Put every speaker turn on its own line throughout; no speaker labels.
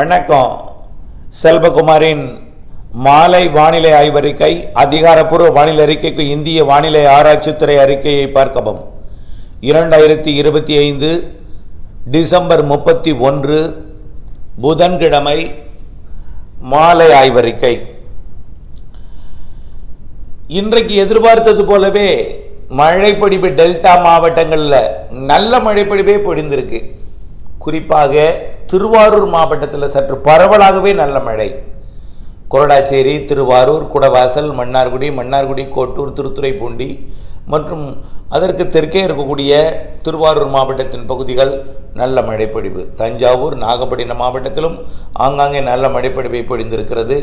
வணக்கம். செல்வகுமாரின் மாலை வானிலை ஆய்வறிக்கை அதிகாரப்பூர்வ வானிலை அறிக்கைக்கு இந்திய வானிலை ஆராய்ச்சித்துறை அறிக்கையை பார்க்கவும். இரண்டாயிரத்தி இருபத்தி ஐந்து டிசம்பர் முப்பத்தி ஒன்று புதன்கிழமை மாலை ஆய்வறிக்கை. இன்றைக்கு எதிர்பார்த்தது போலவே மழைப்பொடிவு டெல்டா மாவட்டங்களில் நல்ல மழைப்பொடிவே பொழிந்திருக்கு. குறிப்பாக திருவாரூர் மாவட்டத்தில் சற்று பரவலாகவே நல்ல மழை. கொரடாச்சேரி திருவாரூர் குடவாசல் மன்னார்குடி மன்னார்குடி கோட்டூர் திருத்துறைப்பூண்டி மற்றும் அதற்கு தெற்கே இருக்கக்கூடிய திருவாரூர் மாவட்டத்தின் பகுதிகள் நல்ல மழைப்பொழிவு. தஞ்சாவூர் நாகப்பட்டினம் மாவட்டத்திலும் ஆங்காங்கே நல்ல மழைப்பொழிவை பொழிந்திருக்கிறது.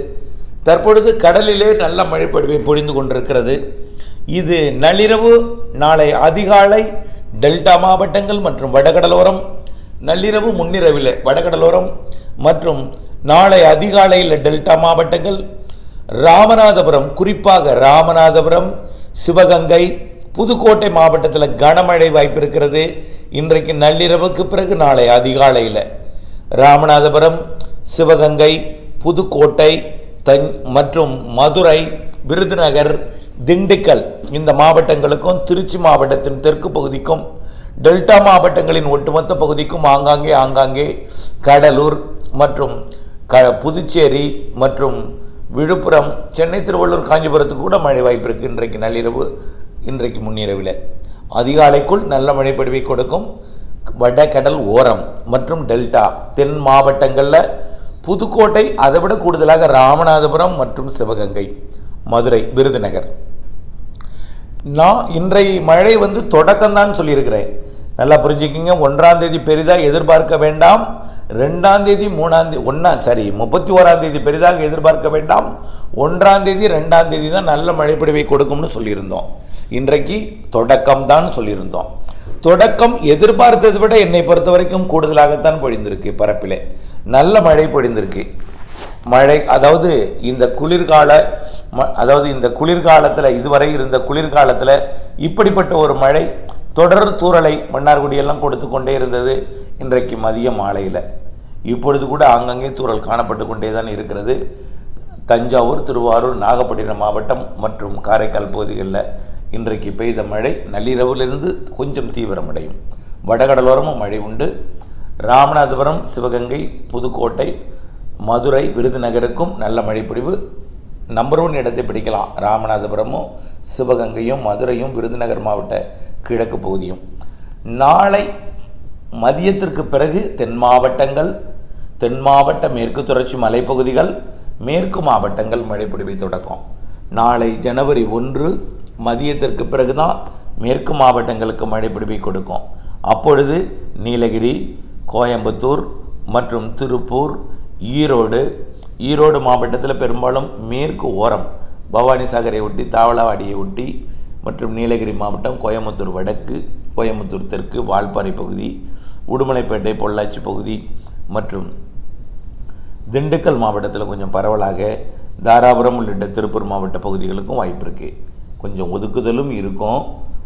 தற்பொழுது கடலிலே நல்ல மழைப்பொழிவை பொழிந்து கொண்டிருக்கிறது. இது நள்ளிரவு நாளை அதிகாலை டெல்டா மாவட்டங்கள் மற்றும் வடகடலோரம் நள்ளிரவு முன்னிரவில் வடகடலோரம் மற்றும் நாளை அதிகாலையில் டெல்டா மாவட்டங்கள் ராமநாதபுரம் குறிப்பாக ராமநாதபுரம் சிவகங்கை புதுக்கோட்டை மாவட்டத்தில் கனமழை வாய்ப்பு இருக்கிறது இன்றைக்கு நள்ளிரவுக்கு பிறகு நாளை அதிகாலையில் ராமநாதபுரம் சிவகங்கை புதுக்கோட்டை தன் மற்றும் மதுரை விருதுநகர் திண்டுக்கல் இந்த மாவட்டங்களுக்கும் திருச்சி மாவட்டத்தின் தெற்கு பகுதிக்கும் டெல்டா மாவட்டங்களின் ஒட்டுமொத்த பகுதிக்கும் ஆங்காங்கே ஆங்காங்கே கடலூர் மற்றும் க புதுச்சேரி மற்றும் விழுப்புரம் சென்னை திருவள்ளூர் காஞ்சிபுரத்துக்கு கூட மழை வாய்ப்பு இருக்குது இன்றைக்கு நள்ளிரவு இன்றைக்கு முன்னிரவில். அதிகாலைக்குள் நல்ல மழைப்படிவை கொடுக்கும் வடகடல் ஓரம் மற்றும் டெல்டா. தென் மாவட்டங்களில் புதுக்கோட்டை அதைவிட கூடுதலாக ராமநாதபுரம் மற்றும் சிவகங்கை மதுரை விருதுநகர். நான் இன்றைய மழை வந்து தொடக்கம்தான் சொல்லியிருக்கிறேன். நல்லா புரிஞ்சுக்கிங்க. ஒன்றாம் தேதி பெரிதாக எதிர்பார்க்க வேண்டாம். ரெண்டாம் தேதி மூணாம் தேதி ஒன்றா சரி முப்பத்தி ஓராம் தேதி பெரிதாக எதிர்பார்க்க வேண்டாம். ஒன்றாம் தேதி ரெண்டாம் தேதி தான் நல்ல மழைப்பொழிவை கொடுக்கும்னு சொல்லியிருந்தோம். இன்றைக்கு தொடக்கம் தான் சொல்லியிருந்தோம். தொடக்கம் எதிர்பார்த்ததை விட என்னை பொறுத்த வரைக்கும் கூடுதலாகத்தான் பொழிந்திருக்கு பரப்பிலே. நல்ல மழை பொழிந்திருக்கு. மழை அதாவது இந்த குளிர்கால ம- அதாவது இந்த குளிர்காலத்தில் இதுவரை இருந்த குளிர்காலத்தில் இப்படிப்பட்ட ஒரு மழை தொடர் தூறலை மன்னார்குடியெல்லாம் கொடுத்து கொண்டே இருந்தது இன்றைக்கு மதிய மாலையில். இப்பொழுது கூட ஆங்கங்கே தூறல் காணப்பட்டு கொண்டே தான் இருக்கிறது. தஞ்சாவூர் திருவாரூர் நாகப்பட்டினம் மாவட்டம் மற்றும் காரைக்கால் பகுதிகளில் இன்றைக்கு பெய்த மழை நள்ளிரவிலிருந்து கொஞ்சம் தீவிரமடையும். வடகடலோரமும் மழை உண்டு. ராமநாதபுரம் சிவகங்கை புதுக்கோட்டை மதுரை விருதுநகருக்கும் நல்ல மழைப்பொழிவு. நம்பர் ஒன் இடத்தை பிடிக்கலாம். ராமநாதபுரமும் சிவகங்கையும் மதுரையும் விருதுநகர் மாவட்ட கிழக்கு பகுதியும். நாளை மதியத்திற்கு பிறகு தென் மாவட்டங்கள் தென் மாவட்ட மேற்கு தொடர்ச்சி மலைப்பகுதிகள் மேற்கு மாவட்டங்கள் மழைப்பிடிவை தொடக்கம். நாளை ஜனவரி ஒன்று மதியத்திற்கு பிறகுதான் மேற்கு மாவட்டங்களுக்கு மழைப்பிடிவை கொடுக்கும். அப்பொழுது நீலகிரி கோயம்புத்தூர் மற்றும் திருப்பூர் ஈரோடு ஈரோடு மாவட்டத்தில் பெரும்பாலும் மேற்கு ஓரம் பவானி சாகரை ஒட்டி தாவளவாடியை ஒட்டி மற்றும் நீலகிரி மாவட்டம் கோயம்புத்தூர் வடக்கு கோயம்புத்தூர் தெற்கு வால்பாறை பகுதி உடுமலைப்பேட்டை பொள்ளாச்சி பகுதி மற்றும் திண்டுக்கல் மாவட்டத்தில் கொஞ்சம் பரவலாக தாராபுரம் உள்ளிட்ட திருப்பூர் மாவட்ட பகுதிகளுக்கும் வாய்ப்பு இருக்குது கொஞ்சம் ஒதுக்குதலும் இருக்கும்.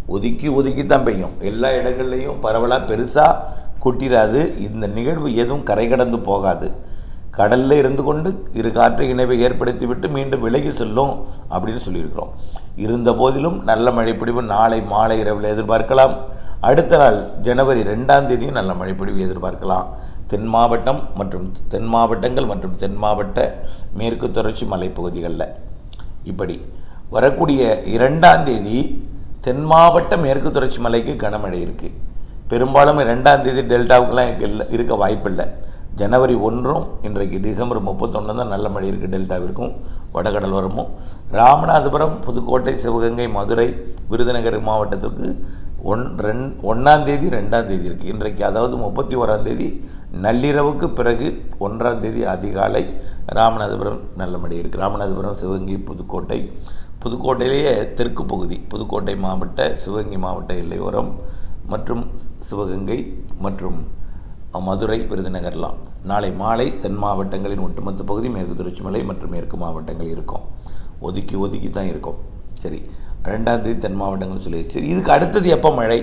ஒதுக்கி ஒதுக்கி தான் பெய்யும். எல்லா இடங்கள்லையும் பரவலாக பெருசாக கொட்டிராது. இந்த நிகழ்வு எதுவும் கரை கடந்து போகாது. கடலில் இருந்து கொண்டு இரு காற்று இணைவை ஏற்படுத்திவிட்டு மீண்டும் விலகி செல்லும் அப்படின்னு சொல்லியிருக்கிறோம். இருந்த போதிலும் நல்ல மழைப்பொழிவு நாளை மாலை இரவில் எதிர்பார்க்கலாம். அடுத்த நாள் ஜனவரி ரெண்டாம் தேதியும் நல்ல மழைப்பொழிவு எதிர்பார்க்கலாம். தென் மாவட்டம் மற்றும் தென் மாவட்டங்கள் மற்றும் தென் மாவட்ட மேற்கு தொடர்ச்சி மலைப்பகுதிகளில். இப்படி வரக்கூடிய இரண்டாம் தேதி தென் மாவட்ட மேற்கு தொடர்ச்சி மலைக்கு கனமழை இருக்குது பெரும்பாலும் ரெண்டாம் தேதி டெல்டாவுக்கெல்லாம் இருக்க வாய்ப்பில்லை. ஜனவரி ஒன்றும் இன்றைக்கு டிசம்பர் முப்பத்தொன்று தான் நல்ல மழை இருக்குது டெல்டாவிற்கும் வடகடலோரமும் ராமநாதபுரம் புதுக்கோட்டை சிவகங்கை மதுரை விருதுநகர் மாவட்டத்திற்கு ஒன் ரெண் ஒன்றாம் தேதி ரெண்டாம் தேதி இருக்குது இன்றைக்கு அதாவது முப்பத்தி ஓராம் தேதி நள்ளிரவுக்கு பிறகு ஒன்றாம் தேதி அதிகாலை ராமநாதபுரம் நல்ல மழை இருக்குது ராமநாதபுரம் சிவகங்கை புதுக்கோட்டை. புதுக்கோட்டையிலேயே தெற்கு பகுதி புதுக்கோட்டை மாவட்ட சிவகங்கை மாவட்ட எல்லையோரம் மற்றும் சிவகங்கை மற்றும் மதுரை விருதுநகர்லாம். நாளை மாலை தென் மாவட்டங்களின் ஒட்டுமொத்த பகுதி மேற்கு திருச்சிமலை மலை மற்றும் மேற்கு மாவட்டங்கள் இருக்கும். ஒதுக்கி ஒதுக்கி தான் இருக்கும். சரி ரெண்டாம் தேதி தென் மாவட்டங்கள் சொல்லி சரி இதுக்கு அடுத்தது எப்போ மழை?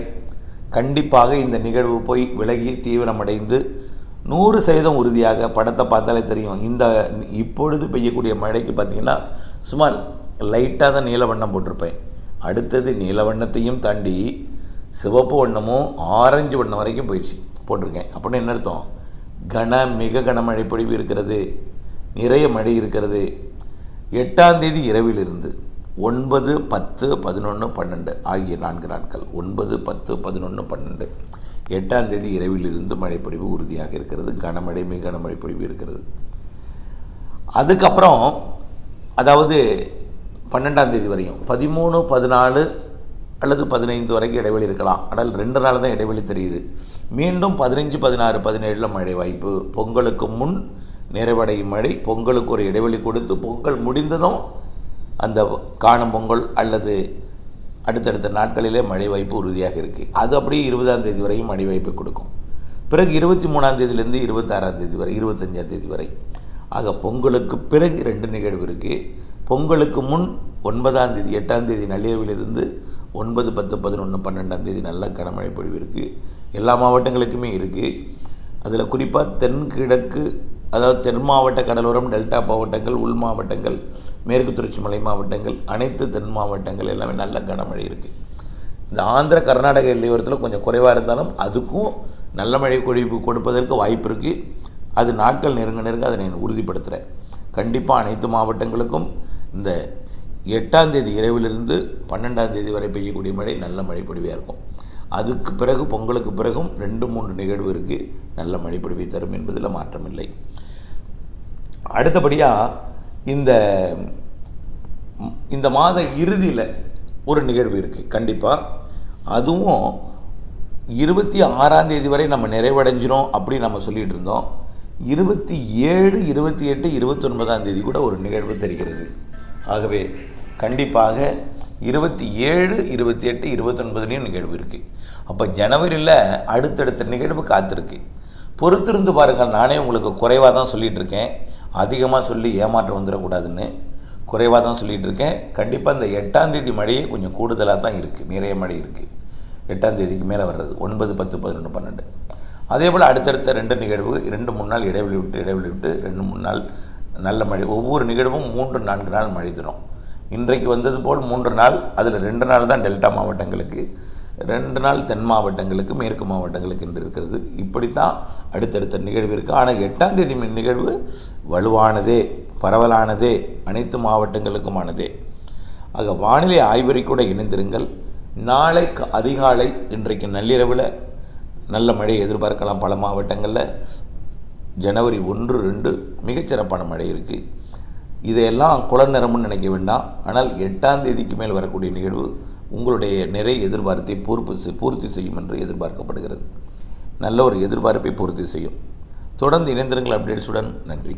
கண்டிப்பாக இந்த நிகழ்வு போய் விலகி தீவிரமடைந்து நூறு சதவீதம் உறுதியாக படத்தை பார்த்தாலே தெரியும். இந்த இப்பொழுது பெய்யக்கூடிய மழைக்கு பார்த்தீங்கன்னா சும்மா லைட்டாக தான் நீல வண்ணம் போட்டிருப்பேன். அடுத்தது நீல வண்ணத்தையும் தாண்டி சிவப்பு வண்ணமும் ஆரஞ்சு வண்ணம் வரைக்கும் போயிடுச்சு. போட்டிருக்கேன். அப்படின்னு என்ன அர்த்தம்? கன மிக கனமழை பொழிவு இருக்கிறது. நிறைய மழை இருக்கிறது. எட்டாம் தேதி இரவிலிருந்து ஒன்பது பத்து பதினொன்று பன்னெண்டு ஆகிய நான்கு நாட்கள். ஒன்பது பத்து பதினொன்று பன்னெண்டு. எட்டாம் தேதி இரவிலிருந்து மழைப்பொழிவு உறுதியாக இருக்கிறது. கனமழை மிக கனமழை பொழிவு இருக்கிறது. அதுக்கப்புறம் அதாவது பன்னெண்டாம் தேதி வரையும் பதிமூணு பதினாலு அல்லது பதினைந்து வரைக்கும் இடைவெளி இருக்கலாம். ஆனால் ரெண்டு நாள் தான் இடைவெளி தெரியுது. மீண்டும் பதினஞ்சு பதினாறு பதினேழில் மழை வாய்ப்பு. பொங்கலுக்கு முன் நிறைவடையும் மழை. பொங்கலுக்கு ஒரு இடைவெளி கொடுத்து பொங்கல் முடிந்ததும் அந்த காணும் பொங்கல் அல்லது அடுத்தடுத்த நாட்களிலே மழை வாய்ப்பு உறுதியாக இருக்குது அது அப்படியே இருபதாம் தேதி வரையும் மழை வாய்ப்பு கொடுக்கும். பிறகு இருபத்தி மூணாம் தேதியிலேருந்து இருபத்தாறாம் தேதி வரை இருபத்தஞ்சாம் தேதி வரை. ஆக பொங்கலுக்கு பிறகு ரெண்டு நிகழ்வு இருக்குது பொங்கலுக்கு முன் ஒன்பதாம் தேதி எட்டாம் தேதி நள்ளிரவிலிருந்து ஒன்பது பத்து பதினொன்று பன்னெண்டாம் தேதி நல்ல கனமழை பொழிவு இருக்குது எல்லா மாவட்டங்களுக்குமே இருக்குது அதில் குறிப்பாக தென்கிழக்கு அதாவது தென் மாவட்ட கடலோரம் டெல்டா மாவட்டங்கள் உள் மாவட்டங்கள் மேற்கு தொடர்ச்சி மலை மாவட்டங்கள் அனைத்து தென் மாவட்டங்கள் எல்லாமே நல்ல கனமழை இருக்குது இந்த ஆந்திர கர்நாடக எல்லையோரத்தில் கொஞ்சம் குறைவாக இருந்தாலும் அதுக்கும் நல்ல மழை பொழிவு கொடுப்பதற்கு வாய்ப்பு இருக்குது அது நாட்கள் நெருங்க நெருங்க அதை நான் உறுதிப்படுத்துகிறேன் கண்டிப்பாக அனைத்து மாவட்டங்களுக்கும் இந்த எட்டாம் தேதி இரவிலிருந்து பன்னெண்டாம் தேதி வரை பெய்யக்கூடிய மழை நல்ல மழை பொழிவாக இருக்கும். அதுக்கு பிறகு பொங்கலுக்கு பிறகும் ரெண்டு மூன்று நிகழ்வு இருக்குது நல்ல மழை பொழிவை தரும் என்பதில் மாற்றமில்லை. அடுத்தபடியாக இந்த இந்த மாத இறுதியில் ஒரு நிகழ்வு இருக்குது கண்டிப்பாக அதுவும் இருபத்தி ஆறாம் தேதி வரை நம்ம நிறைவடைஞ்சிரும் அப்படின்னு நம்ம சொல்லிகிட்டு இருந்தோம். இருபத்தி ஏழு இருபத்தி எட்டு இருபத்தொன்பதாம் தேதி கூட ஒரு நிகழ்வு தெரிகிறது. ஆகவே கண்டிப்பாக இருபத்தி ஏழு இருபத்தி எட்டு இருபத்தொன்பதுலேயும் நிகழ்வு இருக்குது அப்போ ஜனவரியில் அடுத்தடுத்த நிகழ்வு காத்திருக்கு. பொறுத்திருந்து பாருங்கள் நானே உங்களுக்கு குறைவாக தான் சொல்லிகிட்டு இருக்கேன். அதிகமாக சொல்லி ஏமாற்றம் வந்துடக்கூடாதுன்னு குறைவாக தான் சொல்லிகிட்டு இருக்கேன். கண்டிப்பாக இந்த எட்டாம் தேதி மழையே கொஞ்சம் கூடுதலாக தான் இருக்குது நிறைய மழை இருக்குது எட்டாம் தேதிக்கு மேலே வர்றது ஒன்பது பத்து பதினொன்று பன்னெண்டு. அதே போல் அடுத்தடுத்த ரெண்டு நிகழ்வு ரெண்டு மூணு நாள் இடைவெளி விட்டு இடைவெளி விட்டு ரெண்டு மூணு நாள் நல்ல மழை. ஒவ்வொரு நிகழ்வும் மூன்று நான்கு நாள் மழை தரும். இன்றைக்கு வந்தது போல் மூன்று நாள் அதில் ரெண்டு நாள் தான் டெல்டா மாவட்டங்களுக்கு ரெண்டு நாள் தென் மாவட்டங்களுக்கு மேற்கு மாவட்டங்களுக்கு என்று இருக்கிறது. இப்படித்தான் அடுத்தடுத்த நிகழ்வு இருக்குது ஆனால் எட்டாம் தேதி மின் நிகழ்வு வலுவானதே பரவலானதே அனைத்து மாவட்டங்களுக்குமானதே. ஆக வானிலை ஆய்வறை கூட இணைந்திருங்கள். நாளை க- அதிகாலை இன்றைக்கு நள்ளிரவில் நல்ல மழை எதிர்பார்க்கலாம் பல மாவட்டங்களில். ஜனவரி ஒன்று ரெண்டு மிகச்சிறப்பான மழை இருக்குது இதையெல்லாம் நிறமும் நினைக்க வேண்டாம். ஆனால் எட்டாம் தேதிக்கு மேல் வரக்கூடிய நிகழ்வு உங்களுடைய நிறை எதிர்பார்த்தை பூர்ப்பு பூர்த்தி செய்யும் என்று எதிர்பார்க்கப்படுகிறது. நல்ல ஒரு எதிர்பார்ப்பை பூர்த்தி செய்யும். தொடர்ந்து இணைந்திருங்கள் அப்டேட்ஸுடன். நன்றி.